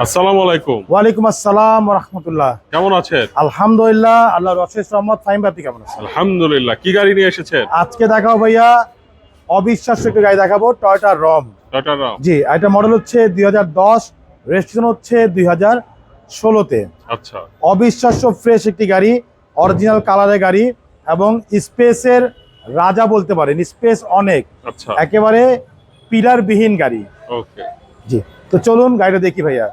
আসসালামু আলাইকুম। ওয়ালাইকুম আসসালাম রহমতুল্লাহ কেমন আছেন? আলহামদুলিল্লাহ আল্লাহ রশেষ রহমত ফাইম আপনি কেমন আছেন? আলহামদুলিল্লাহ। কি গাড়ি নিয়ে এসেছেন? আজকে দেখাবো ভাইয়া অবিশ্বাস্য একটি গাড়ি দেখাবো টয়টা রম টাটা রাম জি এটা মডেল হচ্ছে দুই হাজার দশ রেজিস্ট্রেশন হচ্ছে দুই হাজার ষোলোতে। আচ্ছা। অবিশ্বাস্য ফ্রেশ একটি গাড়ি অরিজিনাল কালারের গাড়ি এবং স্পেসের রাজা বলতে পারেন স্পেস অনেক। আচ্ছা। একেবারে পিলারবিহীন গাড়ি। ওকে জি। তো চলুন গাড়িটা দেখি ভাইয়া।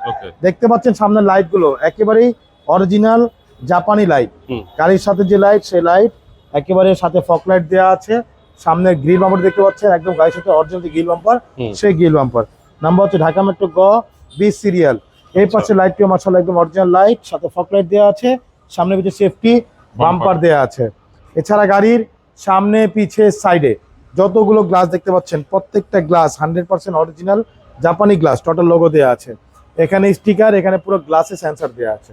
দেখতে পাচ্ছেন সামনের লাইটগুলো একেবারেই অরিজিনাল জাপানি লাইট গাড়ির সাথে যে লাইট সেই লাইট একেবারে সাথে ফক লাইট দেওয়া আছে। সামনের গ্রিল বাম্পার দেখতে পাচ্ছেন একদম গাড়ির সাথে অরিজিনাল যে গ্রিল বাম্পার। সেই গ্রিল বাম্পার নাম্বার হচ্ছে ঢাকা মেট্রো গ বি সিরিয়াল এই আচ্ছা। পাশে লাইটটিও মার্শাল একদম অরিজিনাল লাইট সাথে ফক লাইট দেওয়া আছে। সামনে পিছিয়ে সেফটি বাম্পার দেওয়া আছে। এছাড়া গাড়ির সামনে পিছে সাইডে যতগুলো গ্লাস দেখতে পাচ্ছেন প্রত্যেকটা গ্লাস হান্ড্রেড পার্সেন্ট অরিজিনাল জাপানি গ্লাস টোটাল লোগো দেওয়া আছে। এখানে স্টিকার এখানে পুরো গ্লাসে সেন্সার দেওয়া আছে।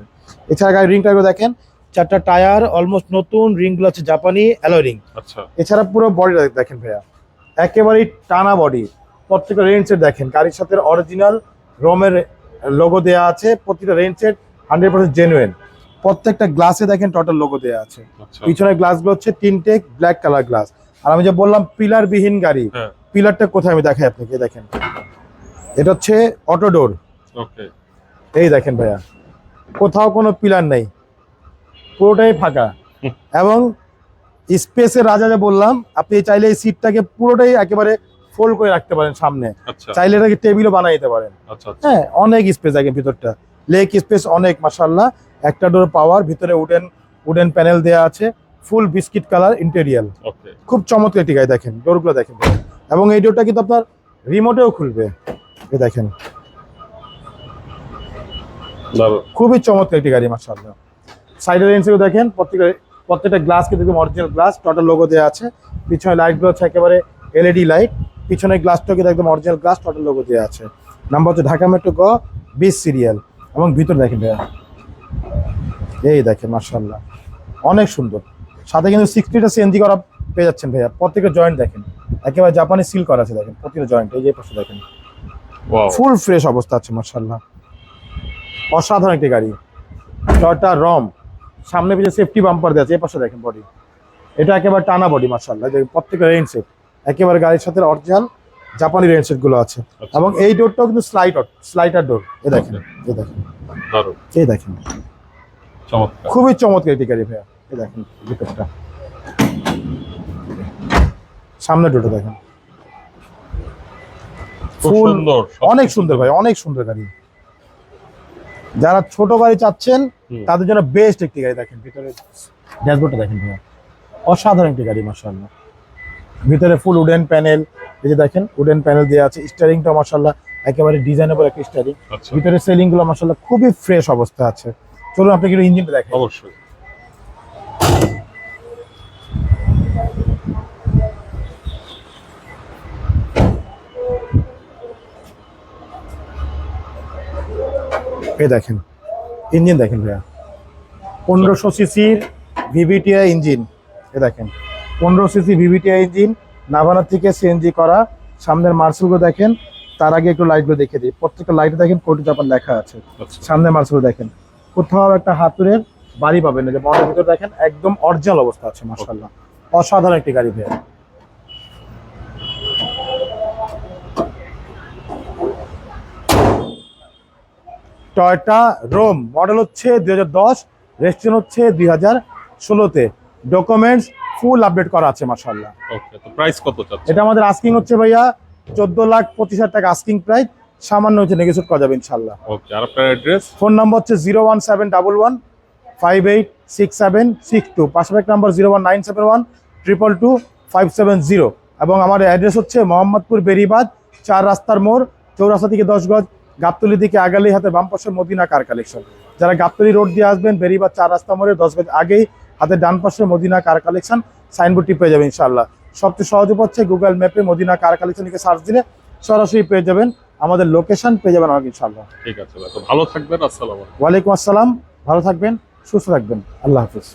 এছাড়া গাড়ির রিং টায়ারগুলো দেখেন চারটা টায়ার অলমোস্ট নতুন রিংগুলো হচ্ছে জাপানি অ্যালয় রিং আচ্ছা। এছাড়া পুরো বডি দেখেন ভাইয়া একেবারেই টানা বডি প্রত্যেকটা রেঞ্জ সেট দেখেন গাড়ির সাথে অরিজিনাল রোমের লোগো দেওয়া আছে প্রতিটা range set hundred percent genuine প্রত্যেকটা গ্লাসে দেখেন টোটাল লোগো দেওয়া আছে। আচ্ছা। পিছনের গ্লাসগুলো হচ্ছে তিনটে ব্ল্যাক কালার গ্লাস আর আমি যে বললাম পিলার বিহীন গাড়ি হ্যাঁ। পিলারটা কোথায় আমি দেখাই আপনাকে দেখেন। এটা হচ্ছে অটো ডোর ওকে এই দেখেন ভাইয়া কোথাও কোনো পিলার নেই পুরোটাই ফাঁকা। এবং স্পেসের রাজা যা বললাম আপনি চাইলে এই সিটটাকে পুরোটাই একেবারে ফোল্ড করে রাখতে পারেন সামনে। আচ্ছা। চাইলে এটাকে টেবিলও বানিয়ে দিতে পারেন। আচ্ছা আচ্ছা। হ্যাঁ অনেক স্পেস দেখেন ভিতরটা। লেক স্পেস অনেক মাসাল্লাহ একটা ডোর পাওয়ার ভিতরে উডেন উডেন প্যানেল দেওয়া আছে ফুল বিস্কিট কালার ইন্টেরিয়াল খুব চমৎকার গাড়ি দেখেন ডোরগুলো দেখেন। এবং এই ডোরটা কিন্তু আপনার রিমোটেও খুলবে। এই দেখেন। খুবই চমৎকার একটি গাড়ি মাসাল্লাহ সাইডের রেঞ্জগুলো দেখেন প্রত্যেকটা প্রত্যেকটা গ্লাস কিন্তু অরিজিনাল গ্লাস টোটাল লোগো দেওয়া আছে। পিছনে লাইটগুলো হচ্ছে একেবারে এলইডি লাইট পিছনের গ্লাসটা কিন্তু একদম অরিজিনাল গ্লাস টোটাল লোগো দেওয়া আছে। নাম্বার হচ্ছে ঢাকা মেট্রো গ বিশ সিরিয়াল এবং ভিতরে দেখেন ভাইয়া এই দেখেন মার্শাল্লাহ অনেক সুন্দর। সাথে কিন্তু সিক্সটিটা সিএনজি করা পেয়ে যাচ্ছেন ভাইয়া। প্রত্যেকটা জয়েন্ট দেখেন। একেবারে জাপানি সিল করা আছে দেখেন প্রত্যেকটা জয়েন্ট এই যে পাশে দেখেন। ফুল ফ্রেশ অবস্থা আছে মার্শাল্লাহ অসাধারণ একটি গাড়ি। টয়টা রম সামনে পিছিয়ে সেফটি বাম্পার দেওয়া আছে এই পাশে দেখেন বডি এটা একেবারে টানা বডি মার্শাল্লাহ যে প্রত্যেকটা রেঞ্জ সেট একেবারে গাড়ির সাথে অরিজিনাল জাপানি রেঞ্জ সেটগুলো আছে। আচ্ছা। এবং এই ডোরটাও কিন্তু স্লাইড স্লাইডার ডোর এ দেখেন এই দেখেন। দারুণ। এই দেখেন। খুবই চমৎকার একটি গাড়ি ভাইয়া। এ দেখেন ভিতরটা। সামনে ডোরটা দেখেন। ফুল অনেক সুন্দর ভাই অনেক সুন্দর গাড়ি। যারা ছোট গাড়ি চাচ্ছেন তাদের জন্য বেস্ট একটি গাড়ি দেখেন ভিতরে ড্যাশবোর্ডটা দেখেন ভাইয়া। অসাধারণ একটি গাড়ি মার্শাল্লাহ ভিতরে ফুল উডেন প্যানেল এই যে দেখেন উডেন প্যানেল দেওয়া আছে স্টারিংটা মার্শাল্লাহ একেবারে ডিজাইনেবল একটা স্টারিং আচ্ছা। ভিতরে সেলিংগুলো মার্শাল্লাহ খুবই ফ্রেশ অবস্থা আছে। চলুন আপনি কিন্তু ইঞ্জিনটা দেখেন। অবশ্যই। এই দেখেন ইঞ্জিন দেখেন ভাইয়া। পনেরোশো সিসির ভিভিটিআই ইঞ্জিন এ দেখেন। পনেরো সিসি ভিভিটিআই ইঞ্জিন নাভানা থেকে সিএনজি করা। সামনের মার্সেলগুলো দেখেন তার আগে একটু লাইটগুলো দেখে দিই। প্রত্যেকটা লাইটে দেখেন কোটি জাপান লেখা আছে। আচ্ছা। সামনের মার্সেল দেখেন কোথাও একটা হাতুরের বাড়ি পাবেন। না যে মনের ভিতরে দেখেন একদম অরিজিনাল অবস্থা আছে মার্শাল্লাহ অসাধারণ একটি গাড়ি ভাইয়া। Toyota Rome. মডেল হচ্ছে দুই হাজার দশ রেজিস্ট্রেশন হচ্ছে দুই হাজার ষোলোতে। ডকুমেন্টস ফুল আপডেট করা আছে ওকে তো প্রাইস কত এটা আমাদের আস্কিং হচ্ছে ভাইয়া চোদ্দ লাখ পঁচিশ হাজার টাকা আস্কিং প্রাইস সামান্য হচ্ছে নেগোসিয়েট করা যাবে ইনশাল্লাহ ওকে আর আপনার অ্যাড্রেস ফোন নাম্বার হচ্ছে zero one seven double one five eight six seven six two পাশাপাশি number zero one nine seven one triple two five seven zero এবং আমার অ্যাড্রেস হচ্ছে মোহাম্মদপুর বেরিবাদ চার রাস্তার মোড় চৌরাস্তা থেকে দশ গজ গাবতলি দিকে আগালি হাতে বাম পাশে মদিনা কার কালেকশন যারা গাবতলি রোড দিয়ে আসবেন বেরিবাদ চার রাস্তা মোড়ে দশ গজ আগেই হাতে ডান পাশে মদিনা কার কালেকশন সাইনবোর্ডটি পেয়ে যাবেন ইনশাল্লাহ সবচেয়ে সহজ হচ্ছে গুগল ম্যাপে মদিনা কার কালেকশন লিখে সার্চ দিলে সরাসরি পেয়ে যাবেন আমাদের লোকেশন পেয়ে যাবেন আমাকে ইনশাল্লাহ ঠিক আছে ভালো থাকবেন আসসালামু আলাইকুম। ওয়ালাইকুম আসসালাম ভালো থাকবেন সুস্থ থাকবেন। আল্লাহ হাফিজ।